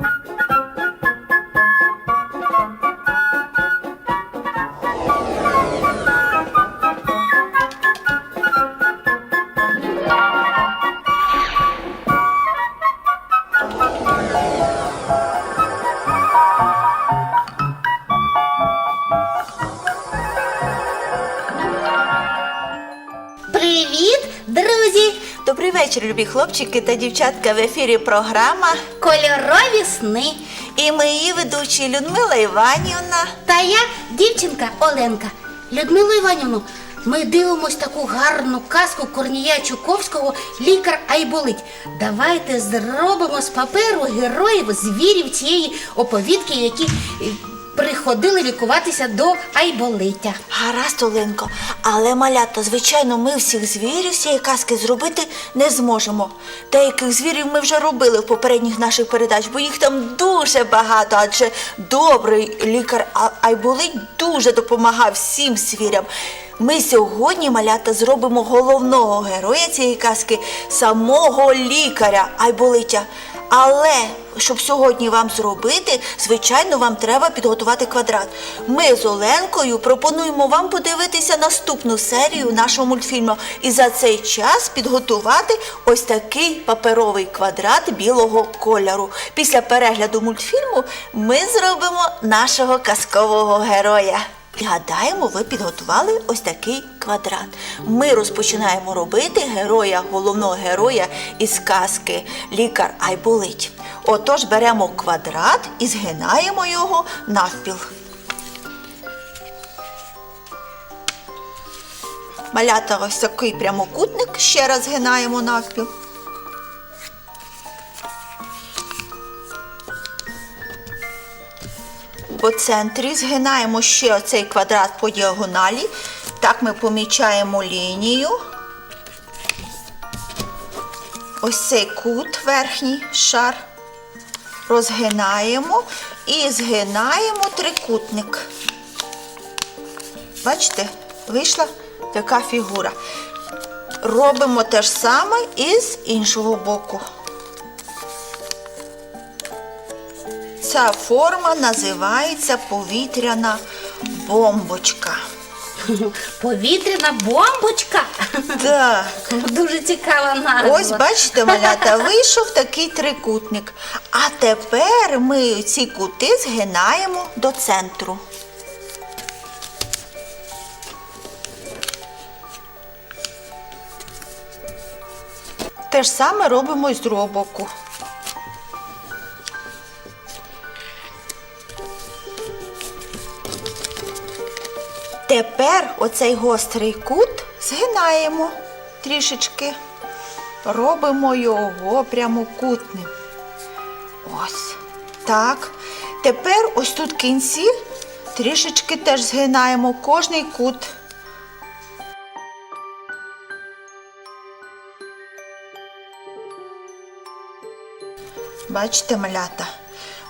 you вечір, любі хлопчики та дівчатка. В ефірі програма. Кольорові сни. І ми її ведучі Людмила Іванівна. Та я дівчинка Оленка. Людмилу Іванівну, ми дивимось таку гарну казку Корнія Чуковського Лікар Айболить. Давайте зробимо з паперу героїв звірів цієї оповідки, які приходили лікуватися до Айболиття. Гаразд, Оленко, але малята, звичайно, ми всіх звірів з цієї казки зробити не зможемо. Деяких звірів ми вже робили в попередніх наших передач, бо їх там дуже багато, адже добрий лікар Айболить дуже допомагав всім звірям. Ми сьогодні, малята, зробимо головного героя цієї казки, самого лікаря Айболиття. Але щоб сьогодні вам зробити, звичайно, вам треба підготувати квадрат. Ми з Оленкою пропонуємо вам подивитися наступну серію нашого мультфільму і за цей час підготувати ось такий паперовий квадрат білого кольору. Після перегляду мультфільму ми зробимо нашого казкового героя. Гадаємо, ви підготували ось такий квадрат. Ми розпочинаємо робити героя, головного героя із казки Лікар Айболить. Отож беремо квадрат і згинаємо його навпіл. Малята ось такий прямокутник ще раз згинаємо навпіл. По центрі згинаємо ще оцей квадрат по діагоналі. Так ми помічаємо лінію. Ось цей кут, верхній шар. Розгинаємо і згинаємо трикутник. Бачите, вийшла така фігура. Робимо те ж саме і з іншого боку. Ця форма називається повітряна бомбочка. Повітряна бомбочка. Так. Дуже цікава назва. Ось бачите, малята, вийшов такий трикутник. А тепер ми ці кути згинаємо до центру. Те ж саме робимо і з другого Тепер оцей гострий кут згинаємо трішечки. Робимо його прямокутним. Ось. Так. Тепер ось тут кінці трішечки теж згинаємо кожний кут. Бачите, малята?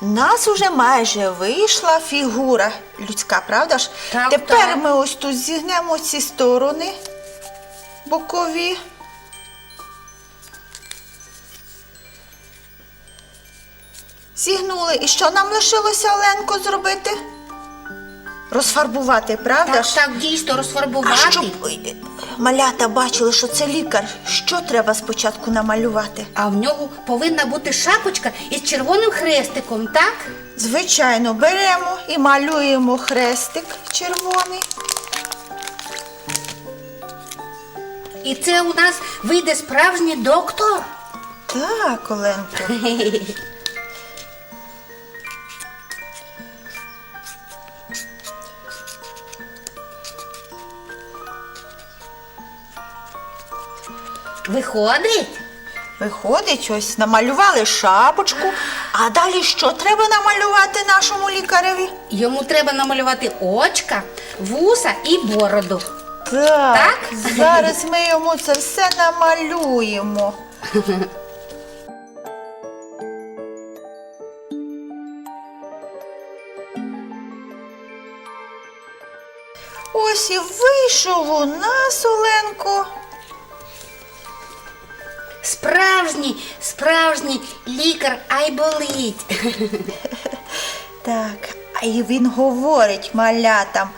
Нас уже майже вийшла фігура людська, правда ж? Так, Тепер так. ми ось тут зігнемо ці сторони бокові. Зігнули. І що нам лишилося, Оленко, зробити? Розфарбувати, правда Так, так, дійсно А розфарбувати. щоб малята бачили, що це лікар, що треба спочатку намалювати? А в нього повинна бути шапочка із червоним хрестиком, так? Звичайно, беремо і малюємо хрестик червоний. І це у нас вийде справжній доктор. Так, Оленко. Виходить? Виходить, ось намалювали шапочку. А далі що треба намалювати нашому лікареві? Йому треба намалювати очка, вуса і бороду. Так, Так? зараз ми йому це все намалюємо. Ось і вийшов у нас, Оленко. Справжній, справжній лікар Айболить. Так, а він говорить малятам.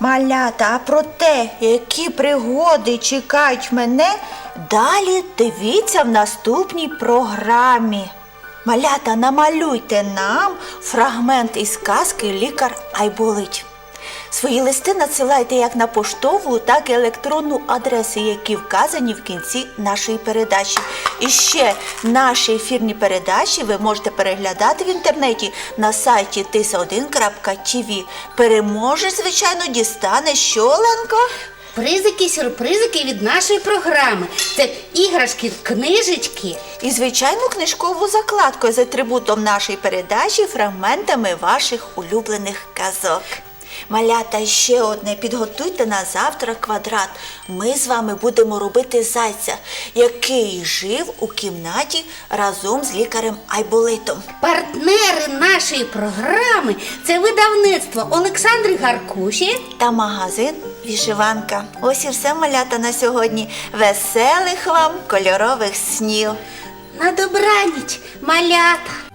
Малята, а про те, які пригоди чекають мене, далі дивіться в наступній програмі. Малята, намалюйте нам фрагмент із казки Лікар Айболить. Свої листи надсилайте як на поштову, так і електронну адресу, які вказані в кінці нашої передачі. І ще наші ефірні передачі ви можете переглядати в інтернеті на сайті tisa1.tv. Переможець, звичайно, дістане що, Оленко? Призики, сюрпризики від нашої програми. Це іграшки, книжечки. І звичайну книжкову закладку з атрибутом нашої передачі фрагментами ваших улюблених казок. Малята ще одне, підготуйте на завтра квадрат. Ми з вами будемо робити зайця, який жив у кімнаті разом з лікарем Айболитом. Партнери нашої програми це видавництво Олександри Гаркуші. Та магазин Вішиванка. Ось і все малята на сьогодні. Веселих вам кольорових снів. На добраніч, малята.